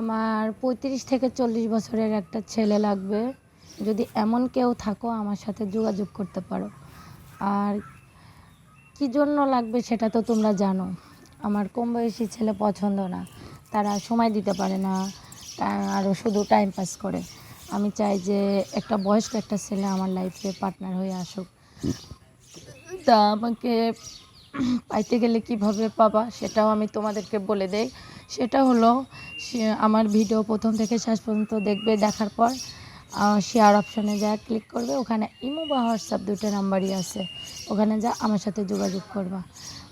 আমার পঁয়ত্রিশ থেকে চল্লিশ বছরের একটা ছেলে লাগবে। যদি এমন কেউ থাকো, আমার সাথে যোগাযোগ করতে পারো। আর কী জন্য লাগবে সেটা তো তোমরা জানো। আমার কম বয়সী ছেলে পছন্দ না। তারা সময় দিতে পারে না। আরও শুধু টাইম পাস করে। আমি চাই যে একটা বয়স্ক একটা ছেলে আমার লাইফে পার্টনার হয়ে আসুক। তা আমাকে পাইতে গেলে কীভাবে পাবা সেটাও আমি তোমাদেরকে বলে দেই। সেটা হলো আমার ভিডিও প্রথম থেকে শেষ পর্যন্ত দেখবে, দেখার পর শেয়ার অপশানে যা ক্লিক করবে, ওখানে ইমো বা হোয়াটসঅ্যাপ দুটো নাম্বারই আছে। ওখানে যা আমার সাথে যোগাযোগ করবা।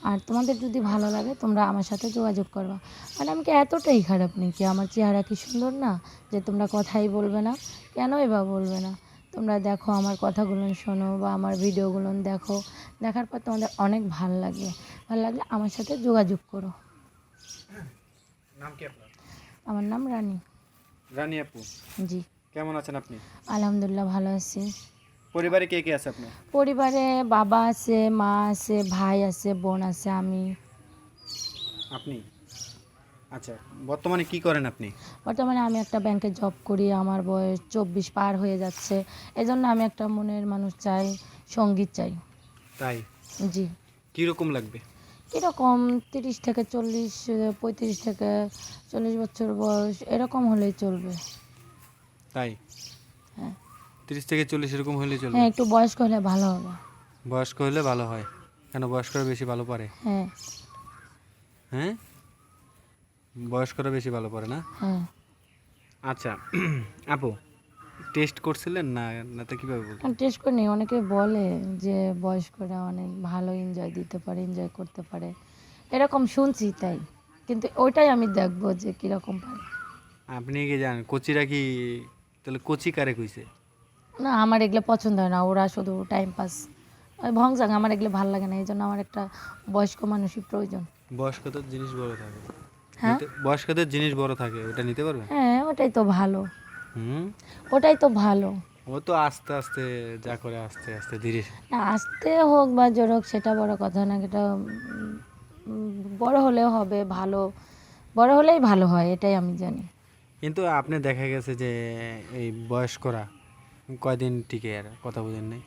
আর তোমাদের যদি ভালো লাগে, তোমরা আমার সাথে যোগাযোগ করবা। মানে আমি কি এতটাই খারাপ নাকি? আমার চেহারা কি সুন্দর না? যে তোমরা কথাই বলবে না? কেনই বা বলবে না? তোমরা দেখো আমার কথাগুলো শোনো বা আমার ভিডিওগুলো দেখো। দেখার পর তোমাদের অনেক ভালো লাগবে ভালো লাগলে আমার সাথে যোগাযোগ করো। নাম কি আপনার? আমার নাম রানী। রানী আপু। জি। কেমন আছেন আপনি? আলহামদুলিল্লাহ ভালো আছি। পরিবারে কে কে আছে আপনার পরিবারে বাবা আছে মা আছে ভাই আছে বোন আছে আমি। আপনি? আচ্ছা বর্তমানে কি করেন আপনি? বর্তমানে আমি একটা ব্যাংকে জব করি আমার বয়স চব্বিশ পার হয়ে যাচ্ছে। এজন্য আমি একটা মনের মানুষ চাই সংগীত চাই। তাই? জি। কীরকম লাগবে? কীরকম তিরিশ থেকে চল্লিশ পঁয়ত্রিশ থেকে চল্লিশ বছর বয়স এরকম হলেই চলবে। তাই? হ্যাঁ। তিরিশ থেকে চল্লিশ এরকম হলে চলবে? হ্যাঁ একটু বয়স্ক হলে ভালো হবে। বয়স্ক হলে ভালো হয়। কেন বয়স্করা বেশি ভালো পারে? হ্যাঁ। হ্যাঁ? বয়স্করা বেশি ভালো পারে না? আচ্ছা আপু টেস্ট করছিলেন না না তো কীভাবে বলব টেস্ট করে নিই অনেকে বলে যে বয়স্করা অনেক ভালো এনজয় দিতে পারে এনজয় করতে পারে। এরকম শুনছি তাই কিন্তু ওইটাই আমি দেখব যে কীরকম পারে। আপনি কি জানেন কোচিরা কি তাহলে কোচি কারে কইছে? না আমার এগুলো পছন্দ হয় না ওরা শুধু টাইম পাস ভংসাং আমার এগুলো ভালো লাগে না এই জন্য আমার একটা বয়স্ক মানুষই প্রয়োজন। বয়স্কদের জিনিস বড় থাকে। বয়স্কদের জিনিস বড় থাকে ওটা নিতে পারবে? হ্যাঁ ওটাই তো ভালো। হুম? ওটাই তো ভালো। ও তো আস্তে আস্তে যা করে আস্তে আস্তে ধীরে না আসতে হোক বা জোর হোক সেটা বড় কথা না এটা বড় হলেও হবে ভালো বড় হলেই ভালো হয় এটাই আমি জানি। কিন্তু আপনি দেখা গেছে যে এই বয়স্করা কয়দিন টিকে আর কথা বুঝেন নাই?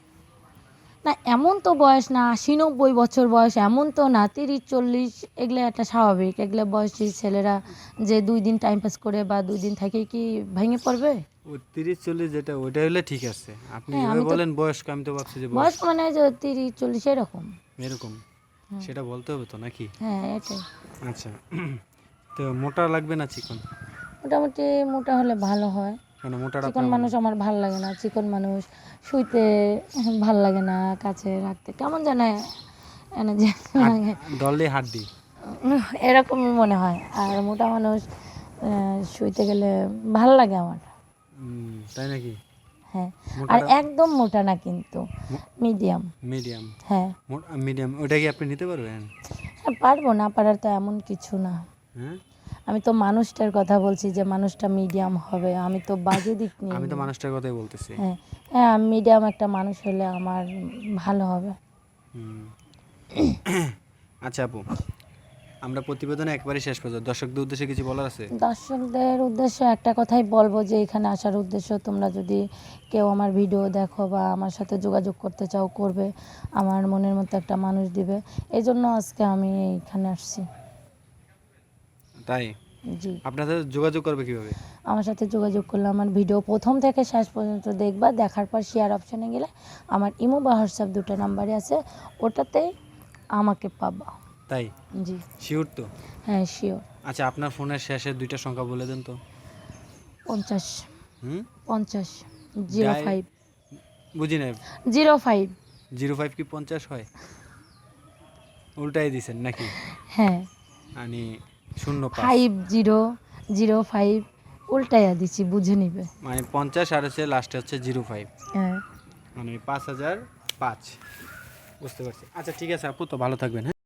না এমন তো বয়স না আশি নব্বই বছর বয়স এমন তো না তিরিশ চল্লিশ এগুলো একটা স্বাভাবিক। এগুলো বয়সী ছেলেরা যে দুই দিন টাইম পাস করে বা দুই দিন থেকে কি ভেঙে পড়বে? তিরিশ চল্লিশ যেটা ওইটা হলে ঠিক আছে। আপনি হ্যাঁ, বলেন বয়স্ক আমি তো ভাবছি যে বয়স বয়স। মানে যে তিরিশ চল্লিশ এরকম। এরকম? হ্যাঁ। সেটা বলতে হবে তো নাকি? হ্যাঁ এটাই। আচ্ছা। তো মোটা লাগবে না চিকন? মোটামুটি মোটা হলে ভালো হয়। কেন? চিকন মানুষ আমার ভালো লাগে না। চিকন মানুষ শুইতে ভালো লাগে না কাছে রাখতে। কেমন জানে এনে যে লাগে। দলে হাড্ডি এরকমই মনে হয়। আর মোটা মানুষ শুইতে গেলে ভালো লাগে আমার। তাই নাকি? হ্যাঁ। আর একদম মোটা না কিন্তু। মিডিয়াম। মিডিয়াম। হ্যাঁ। মিডিয়াম। ওটা কি আপনি নিতে পারবেন? হ্যাঁ পারব না পারার তো এমন কিছু না। হ্যাঁ? আমি তো মানুষটার কথা বলছি যে মানুষটা মিডিয়াম হবে আমি তো বাজে দিক নিয়ে আমি তো মানুষটার কথাই বলতেছি। হ্যাঁ হ্যাঁ মিডিয়াম একটা মানুষ হলে আমার ভালো হবে। আচ্ছা আপু আমরা প্রতিবেদন একবারই শেষ পর্যন্ত দর্শকদের উদ্দেশ্যে কিছু বলার আছে? দর্শকদের উদ্দেশ্য একটা কথাই বলব যে এখানে আসার উদ্দেশ্য তোমরা যদি কেউ আমার ভিডিও দেখো বা আমার সাথে যোগাযোগ করতে চাও করবে আমার মনের মতো একটা মানুষ দিবে। এই জন্য আজকে আমি এখানে আসছি। তাই? জি। আপনাদের যোগাযোগ করবে কীভাবে? আমার সাথে যোগাযোগ করলে আমার ভিডিও প্রথম থেকে শেষ পর্যন্ত দেখবা দেখার পর শেয়ার অপশানে গেলে আমার ইমো বা হোয়াটসঅ্যাপ দুটো নাম্বারই আছে ওটাতেই আমাকে পাবা। তাই? জি। শিওর তো? হ্যাঁ শিওর আচ্ছা আপনার ফোনের শেষের দুইটা সংখ্যা বলে দেন তো। পঞ্চাশ। হুম? পঞ্চাশ। জিরো যাই- ফাইভ বুঝি না জিরো ফাইভ জিরো ফাইভ কি পঞ্চাশ হয়? উল্টাই দিছেন নাকি? হ্যাঁ। মানে শূন্য ফাইভ জিরো জিরো ফাইভ উল্টাইয়া দিছি বুঝে নিবে। মানে পঞ্চাশ আর হচ্ছে লাস্টে হচ্ছে জিরো ফাইভ হ্যাঁ। মানে পাঁচ হাজার পাঁচ। বুঝতে পারছি। আচ্ছা ঠিক আছে আপু তো ভালো থাকবেন হ্যাঁ?